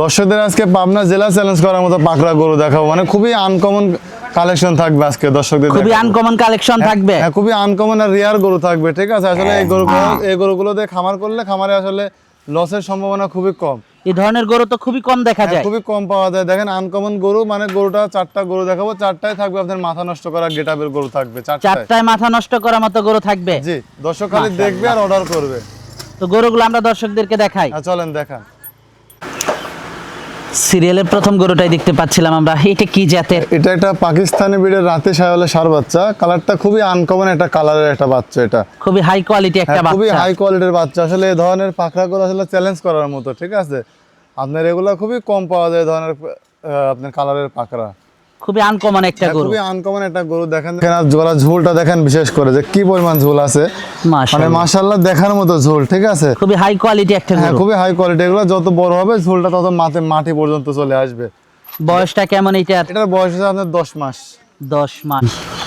দর্শকদের আজকে পাবনা জেলা চ্যালেঞ্জ করার মতো পাকড়া গরু দেখাবো। মানে খুবই আনকমন কালেকশন থাকবে আজকে দর্শকদের খুবই আনকমন কালেকশন থাকবে। হ্যাঁ খুবই আনকমন আর রিয়ার গরু থাকবে ঠিক আছে? আসলে এই গরুগুলো এই গরুগুলো দিয়ে খামার করলে খামারে আসলে লসের সম্ভাবনা খুবই কম। এই ধরনের গরু তো খুবই কম দেখা হ্যাঁ, যায়। খুবই কম পাওয়া যায়। দেখেন আনকমন গরু মানে গরুটা চারটা গরু দেখাবো। চারটায় থাকবে আপনার মাথা নষ্ট করা গেটাবের গরু থাকবে চারটায়। মাথা নষ্ট করার মতো গরু থাকবে? জি দর্শক খালি দেখবে আর অর্ডার করবে। তো গরুগুলো আমরা দর্শকদেরকে দেখাই। হ্যাঁ, চলেন দেখান। সিরিয়ালের প্রথম গরুটাই দেখতে পাচ্ছিলাম আমরা। এটা কি জাতের? এটা একটা পাকিস্তানি ব্রিডের রাতে সায়ালে সার বাচ্চা। কালারটা খুবই আনকমন একটা কালারের একটা বাচ্চা এটা। খুবই হাই কোয়ালিটি একটা বাচ্চা। খুবই হাই কোয়ালিটির বাচ্চা। আসলে এই ধরনের পাখরা করে আসলে চ্যালেঞ্জ করার মতো ঠিক আছে? আপনার এগুলা খুবই কম পাওয়া যায় ধরনের আপনার কালারের পাকড়া। খুবই আনকমন একটা হ্যাঁ, গরু। খুবই আনকমন একটা গরু। দেখেন দেখেন আর গলার ঝোলটা দেখেন বিশেষ করে যে কি পরিমাণ ঝোল আছে। মানে মাশাআল্লাহ দেখার মতো ঝোল ঠিক আছে? খুবই হাই কোয়ালিটি একটা হ্যাঁ গরু। খুবই হাই কোয়ালিটি এগুলো যত বড় হবে ঝোলটা তত মাঠে মাটি পর্যন্ত চলে আসবে। বয়সটা কেমন এটার? এটার বয়স আছে আপনার দশ মাস। দশ মাস।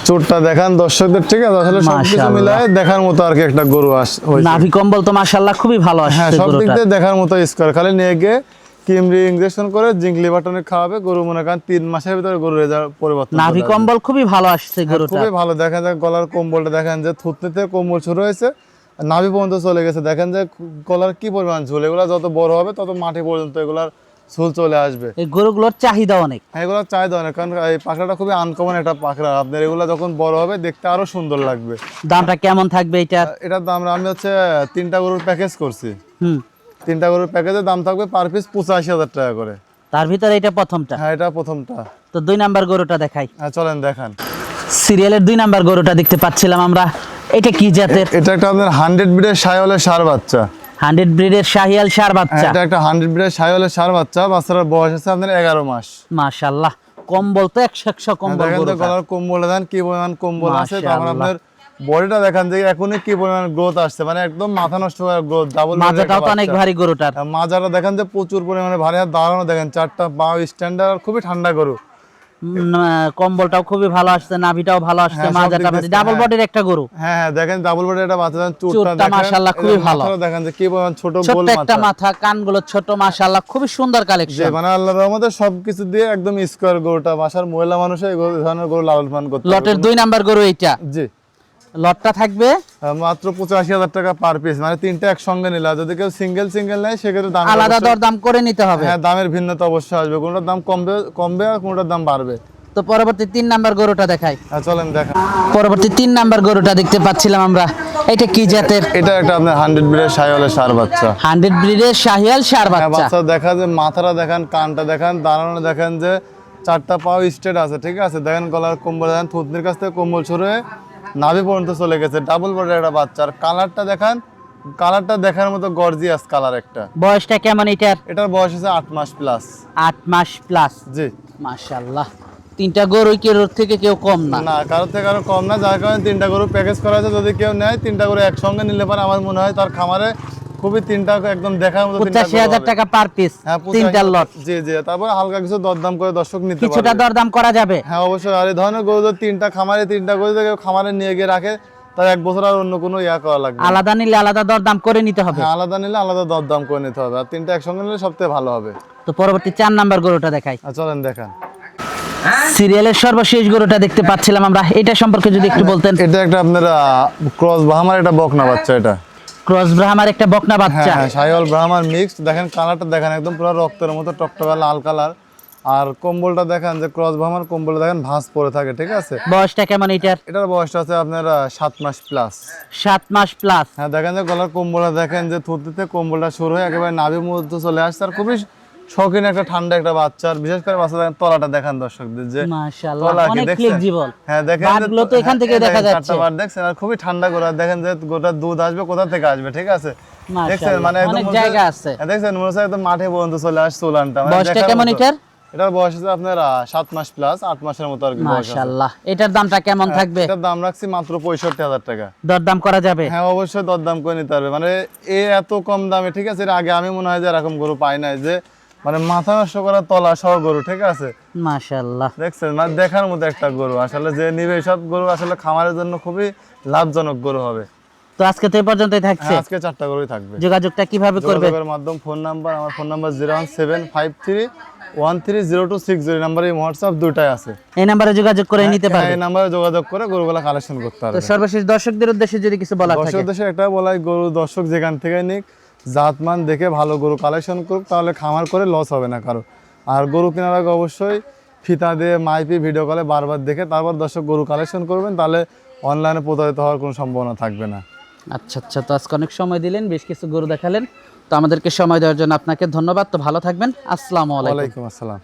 চোরটা দেখান দর্শকদের ঠিক আছে? আসলে সবকিছু। মিলায় দেখার মতো আর কি একটা গরু আস। নাভি কম্বল তো মাশাআল্লাহ খুবই ভালো হ্যাঁ সব দিক দিয়ে দেখার মতো স্কোয়ার খালি নিয়ে গিয়ে কিমরি ইঞ্জেকশন করে জিঙ্কলি বাটনে খাওয়াবে গরু মনে করেন তিন মাসের ভিতরে গরু রেজাল্ট পরিবর্তন নাভি কম্বল খুবই ভালো আসছে হ্যাঁ, গরুটা খুবই ভালো। দেখা যায় গলার কম্বলটা দেখেন যে থুতনিতে কম্বল শুরু হয়েছে নাভি পর্যন্ত চলে গেছে। দেখেন যে গলার কি পরিমাণ ঝুল এগুলা যত বড় হবে তত মাটি পর্যন্ত এগুলার ঝুল চলে আসবে। এই গরুগুলোর চাহিদা অনেক। হ্যাঁ এগুলো চাহিদা অনেক কারণ এই পাখড়াটা খুবই আনকমন একটা পাখড়া আপনার এগুলো যখন বড় হবে দেখতে আরও সুন্দর লাগবে। দামটা কেমন থাকবে এটার এটার দাম আমি হচ্ছে তিনটা গরুর প্যাকেজ করছি। হুম। তিনটা গরুর প্যাকেজের দাম থাকবে পার পিস পঁচাশি হাজার টাকা করে। তার ভিতরে এটা প্রথমটা? হ্যাঁ এটা প্রথমটা। তো দুই নাম্বার গরুটা দেখাই। হ্যাঁ চলেন দেখান। সিরিয়ালের দুই নাম্বার গরুটা দেখতে পাচ্ছিলাম আমরা। এটা কি জাতের? এটা একটা আপনার হান্ড্রেড ব্রিডের সাইওয়ালের সার বাচ্চা। হান্ড্রেড ব্রিডের শাহিয়াল সার বাচ্চা। এটা একটা হান্ড্রেড ব্রিডের সাইওয়ালের সার বাচ্চা। বাচ্চাটার বয়স আছে আপনার এগারো মাস। মাশাআল্লাহ কম্বল তো একশো একশো হ্যাঁ, কম্বল। গলার কম্বল দেন কি পরিমাণ কম্বল আছে। আপনার বডিটা দেখান যে এখনই কি পরিমাণ গ্রোথ আসছে। মানে একদম মাথা নষ্ট করার গ্রোথ ডাবল মাজাটাও তো অনেক ভারী গরুটার। মাজাটা দেখেন যে প্রচুর পরিমাণে ভারী। আর দাঁড়ানো দেখেন চারটা পা স্ট্যান্ডার্ড খুবই ঠান্ডা গরু। কম্বলটাও খুবই ভালো আসছে নাভিটাও ভালো আসছে হ্যাঁ, মাজাটা ডাবল হ্যাঁ। বডির একটা গরু। হ্যাঁ হ্যাঁ দেখেন ডাবল বডি একটা বাচ্চা চুটটা মাশাআল্লাহ খুবই ভালো। দেখেন যে কি পরিমাণ ছোট গোল ছোট্ট একটা মাথা। মাথা কানগুলো ছোট মাশাআল্লাহ খুবই সুন্দর কালেকশন মানে আল্লাহর রহমতে সবকিছু দিয়ে একদম স্কোয়ার গরুটা। বাসার মহিলা মানুষে এই ধরনের গরু লালন পালন করতে লটের দুই নাম্বার গরু এইটা। জি। লটটা থাকবে? মাত্র পঁচাশি হাজার টাকা পার পিস মানে তিনটা একসঙ্গে নিলা। যদি কেউ সিঙ্গেল সিঙ্গেল নেয় সেক্ষেত্রে দাম আলাদা দরদাম করে নিতে হবে। হ্যাঁ দামের ভিন্নতা অবশ্যই আসবে। কোনটার দাম কমবে কমবে আর কোনটার দাম বাড়বে। তো পরবর্তী তিন নাম্বার গরুটা দেখাই। হ্যাঁ চলেন দেখা। পরবর্তী তিন নাম্বার গরুটা দেখতে পাচ্ছিলাম আমরা। এটা কি জাতের? এটা একটা আপনার হান্ড্রেড ব্রিডের সাইওয়ালের সার বাচ্চা। হান্ড্রেড ব্রিডের শাহিয়াল সার হ্যাঁ বাচ্চা। বাচ্চা দেখা যে মাথাটা দেখান কানটা দেখান দাঁড়ানো দেখেন যে চারটা পাও স্টেট আছে ঠিক আছে? দেখেন গলার কম্বল দেখেন থুতনির কাছ থেকে কম্বল ছড়ে নাভি পর্যন্ত চলে গেছে ডাবল বর্ডার একটা বাচ্চা। আর কালারটা দেখান কালারটা দেখার মতো গর্জিয়াস কালার একটা। বয়সটা কেমন এটার? এটার বয়স আছে আট মাস প্লাস আট মাস প্লাস জি। মাশাআল্লাহ। তিনটা গরু কি রোড থেকে কেউ কম না? না কারোর থেকে আরও কম না যার কারণে তিনটা গরু প্যাকেজ করা আছে যদি কেউ নেয় তিনটা গরু একসঙ্গে নিলে পারে আমার মনে হয় তার খামারে খুবই তিনটা একদম দেখার মতো তিনটা পঁচাশি গরু হাজার হবে। টাকা পার পিস হ্যাঁ তিনটা লট জি জি তারপর হালকা কিছু দরদাম করে দর্শক নিতে কিছুটা দরদাম করা যাবে। হ্যাঁ অবশ্যই। আর এই ধরনের গরু যদি তিনটা খামারে তিনটা গরু কেউ খামারে নিয়ে গিয়ে রাখে তার এক বছর আর অন্য কোনো ইয়া করা লাগবে আলাদা নিলে আলাদা দরদাম করে নিতে হবে। হ্যাঁ আলাদা নিলে আলাদা দরদাম করে নিতে হবে। আর তিনটা একসঙ্গে নিলে সবথেকে ভালো হবে। তো পরবর্তী চার নাম্বার গরুটা দেখাই। চলেন দেখান। সিরিয়ালের সর্বশেষ গরুটা দেখতে পাচ্ছিলাম আমরা। এটা সম্পর্কে যদি একটু বলতেন। এটা একটা আপনার ক্রস বাহামার একটা বকনা বাচ্চা এটা। ক্রস ব্রাহ্মার একটা বকনা হ্যাঁ বাচ্চা। হ্যাঁ সাইওয়াল ব্রাহ্মার মিক্স দেখেন কালারটা দেখেন একদম পুরো রক্তের মতো টকটকা লাল কালার। আর কম্বলটা দেখেন যে ক্রস ব্রাহ্মার কম্বলটা দেখেন ভাঁজ পরে থাকে ঠিক আছে? বয়সটা কেমন এটার? এটার বয়সটা আছে আপনার সাত মাস প্লাস সাত মাস প্লাস হ্যাঁ দেখেন যে গলার কম্বলটা দেখেন যে থুতিতে কম্বলটা শুরু হয়ে একেবারে নাভি মধ্যে চলে আসছে। আর খুবই শৌখিন একটা ঠান্ডা একটা বাচ্চা। আর বিশেষ করে বাচ্চা দেখেন তলাটা দেখান দর্শকদের যে মাশাআল্লাহ অনেক ফ্লেক্সিবল হ্যাঁ দেখেন বাটগুলো তো এখান থেকে হ্যাঁ, দেখা যাচ্ছে। বার আর খুবই ঠান্ডা করে দেখেন যে গোটা দুধ আসবে কোথা থেকে আসবে ঠিক আছে? মানে একদম জায়গা আছে। হ্যাঁ, মনে হচ্ছে একদম মাঠে পর্যন্ত চলে আসছে উলানটা মানে বয়সটা কেমন এটার? এটার বয়স আছে আপনার মাস প্লাস আট মাসের মতো আর কি মাশাআল্লাহ এটার দামটা কেমন থাকবে? এটার দাম রাখছি মাত্র পঁয়ষট্টি হাজার টাকা। দরদাম করা যাবে? হ্যাঁ অবশ্যই দরদাম করে নিতে হবে। মানে এ এত কম দামে ঠিক আছে? এর আগে আমি মনে হয় যে এরকম গরু পাই নাই যে মানে মাথা নষ্ট করা তলা সহ গরু ঠিক আছে? মাশাআল্লাহ। দেখছেন? মানে দেখার মতো একটা গরু। আসলে যে নিবে সব গরু আসলে খামারের জন্য খুবই লাভজনক গরু হবে। তো আজকে তো এই পর্যন্তই থাকছে। হ্যাঁ আজকে চারটা গরুই থাকবে। যোগাযোগটা কীভাবে করবে যোগাযোগের মাধ্যম ফোন নাম্বার আমার phone number one three zero two six zero নাম্বারে হোয়াটসঅ্যাপ দুটাই আছে। এই নাম্বারে যোগাযোগ করে নিতে হ্যাঁ, পারবে এই নাম্বারে যোগাযোগ করে গরুগুলো কালেকশন করতে তো পারবে সর্বশেষ দর্শকদের উদ্দেশ্যে যদি কিছু বলা থাকে। দর্শক দেশে একটা বলাই গরু দর্শক যেখান থেকে নিক জাতমান দেখে ভালো গরু কালেকশন করুক তাহলে খামার করে লস হবে না কারও। আর গরু কেনার আগে অবশ্যই ফিতা দিয়ে মাইপি ভিডিও কলে বারবার দেখে তারপর দর্শক গরু কালেকশন করবেন তাহলে অনলাইনে প্রতারিত হওয়ার কোনো সম্ভাবনা থাকবে না। আচ্ছা আচ্ছা তো আজকে অনেক সময় দিলেন বেশ কিছু গরু দেখালেন। তো আমাদেরকে সময় দেওয়ার জন্য আপনাকে ধন্যবাদ। তো ভালো থাকবেন। আসসালামু আলাইকুম। আসসালাম।